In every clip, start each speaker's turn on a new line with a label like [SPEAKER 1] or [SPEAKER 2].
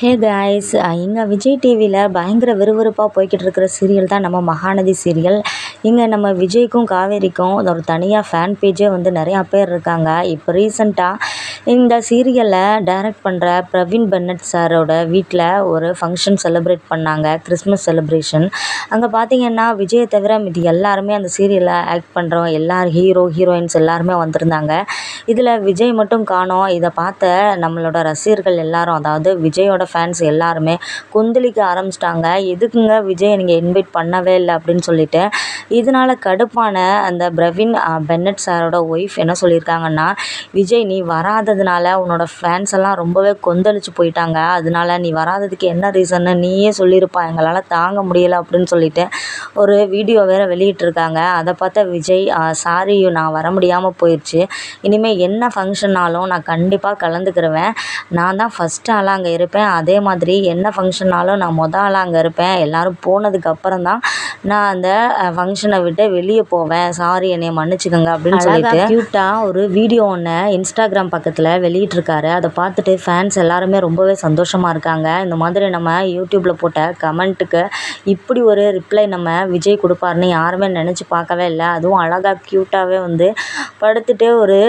[SPEAKER 1] Hey guys இங்கே விஜய் டிவியில் பயங்கர விறுவிறுப்பாக போய்கிட்டு இருக்கிற சீரியல் தான் நம்ம மகாநதி சீரியல் இங்கே நம்ம விஜய்க்கும் காவேரிக்கும் ஒரு தனியாக ஃபேன் பேஜே வந்து நிறையா பேர் இருக்காங்க. இப்போ ரீசெண்டாக இந்த சீரியலை டைரக்ட் பண்ணுற பிரவீன் பென்னட் சாரோட வீட்டில் ஒரு ஃபங்க்ஷன் செலிப்ரேட் பண்ணாங்க கிறிஸ்மஸ் செலிப்ரேஷன் அங்கே பார்த்தீங்கன்னா விஜயை தவிர மீதி எல்லாருமே அந்த சீரியலில் ஆக்ட் பண்ணுறோம் எல்லா ஹீரோ ஹீரோயின்ஸ் எல்லாருமே வந்திருந்தாங்க. இதில் விஜய் மட்டும் காணோம். இதை பார்த்த நம்மளோட ரசிகர்கள் எல்லாரும் அதாவது விஜயோட ஃபேன்ஸ் எல்லாருமே கொந்தளிக்க ஆரம்பிச்சிட்டாங்க. எதுக்குங்க விஜய் நீங்கள் இன்வைட் பண்ணவே இல்லை அப்படின்னு சொல்லிட்டு. இதனால் கடுப்பான அந்த பிரவீன் பென்னட் சாரோட ஒய்ஃப் என்ன சொல்லியிருக்காங்கன்னா விஜய் நீ வராத வராததுனால உன்னோட ஃபேன்ஸ் எல்லாம் ரொம்பவே கொந்தளிச்சு போயிட்டாங்க. அதனால நீ வராததுக்கு என்ன ரீசன்னு நீயே சொல்லியிருப்பா எங்களால் தாங்க முடியலை அப்படின்னு சொல்லிட்டு ஒரு வீடியோ வேறு வெளியிட்டிருக்காங்க. அதை பார்த்த விஜய் சாரி நான் வர முடியாமல் போயிடுச்சு இனிமேல் என்ன ஃபங்க்ஷன்னாலும் நான் கண்டிப்பாக கலந்துக்கிருவேன். நான் தான் ஃபஸ்ட்டு ஆளாக அங்கே இருப்பேன். அதே மாதிரி என்ன ஃபங்க்ஷன்னாலும் நான் மொதல் ஆளாக அங்கே இருப்பேன். எல்லோரும் போனதுக்கப்புறம் தான் நான் அந்த ஃபங்க்ஷனை விட்டு வெளியே போவேன். சாரி என்னை மன்னிச்சுக்கோங்க அப்படின்னு சொல்லிட்டு க்யூட்டாக ஒரு வீடியோ ஒன்று இன்ஸ்டாகிராம் பக்கத்தில் வெளியிட்டிருக்காரு. அதை பார்த்துட்டு ஃபேன்ஸ் எல்லாருமே ரொம்பவே சந்தோஷமாக இருக்காங்க. இந்த மாதிரி நம்ம யூடியூப்பில் போட்ட கமெண்ட்டுக்கு இப்படி ஒரு ரிப்ளை நம்ம விஜய் கொடுப்பாருன்னு யாருமே நினச்சி பார்க்கவே இல்லை. அதுவும் அழகாக க்யூட்டாகவே வந்து படுத்துட்டு ஒரு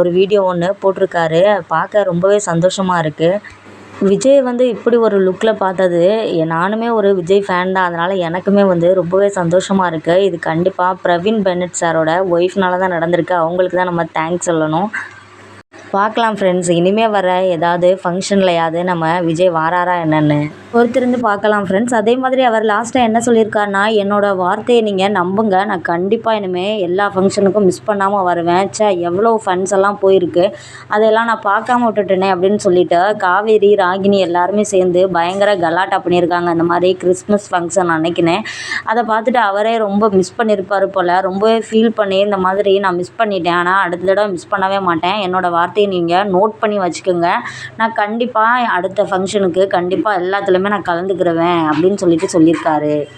[SPEAKER 1] ஒரு வீடியோ ஒன்று போட்டிருக்காரு. பார்க்க ரொம்பவே சந்தோஷமாக இருக்குது விஜய் வந்து இப்படி ஒரு லுக்கில் பார்த்தது நானுமே ஒரு விஜய் ஃபேன் தான். அதனால் எனக்குமே வந்து ரொம்பவே சந்தோஷமாக இருக்குது இது கண்டிப்பாக பிரவீன் பென்னட் சாரோட ஒய்ஃப்னால தான் நடந்திருக்கு. அவங்களுக்கு தான் நம்ம தேங்க்ஸ் சொல்லணும். பார்க்கலாம் ஃப்ரெண்ட்ஸ் இனிமேல் வர ஏதாவது ஃபங்க்ஷன்லையாவது நம்ம விஜய் வாராரா என்னென்னு. பொறுத்திருந்து பார்க்கலாம் ஃப்ரெண்ட்ஸ் அதே மாதிரி அவர் லாஸ்ட்டாக என்ன சொல்லியிருக்காருனா என்னோடய வார்த்தையை நீங்கள் நம்புங்க. நான் கண்டிப்பாக இனிமேல் எல்லா ஃபங்க்ஷனுக்கும் மிஸ் பண்ணாமல் வருவேன். சே எவ்வளோ ஃபண்ட்ஸ் எல்லாம் போயிருக்கு. அதெல்லாம் நான் பார்க்காம விட்டுட்டேனே அப்படின்னு சொல்லிட்டு காவேரி ராகினி எல்லாருமே சேர்ந்து பயங்கர கலாட்டா பண்ணியிருக்காங்க. இந்த மாதிரி கிறிஸ்மஸ் ஃபங்க்ஷன் நினைக்கினேன் அதை பார்த்துட்டு அவரே ரொம்ப மிஸ் பண்ணியிருப்பார் போல். ரொம்பவே ஃபீல் பண்ணி இந்த மாதிரி நான் மிஸ் பண்ணிட்டேன். ஆனால் அடுத்த தடவை மிஸ் பண்ணவே மாட்டேன். என்னோடய வார்த்தையை நீங்கள் நோட் பண்ணி வச்சுக்கோங்க. நான் கண்டிப்பாக அடுத்த ஃபங்க்ஷனுக்கு கண்டிப்பாக எல்லாத்துலேயும் எல்லாத்துலேயுமே நான் கலந்துக்கிடுவேன் அப்படின்னு சொல்லிட்டு சொல்லியிருக்காரு.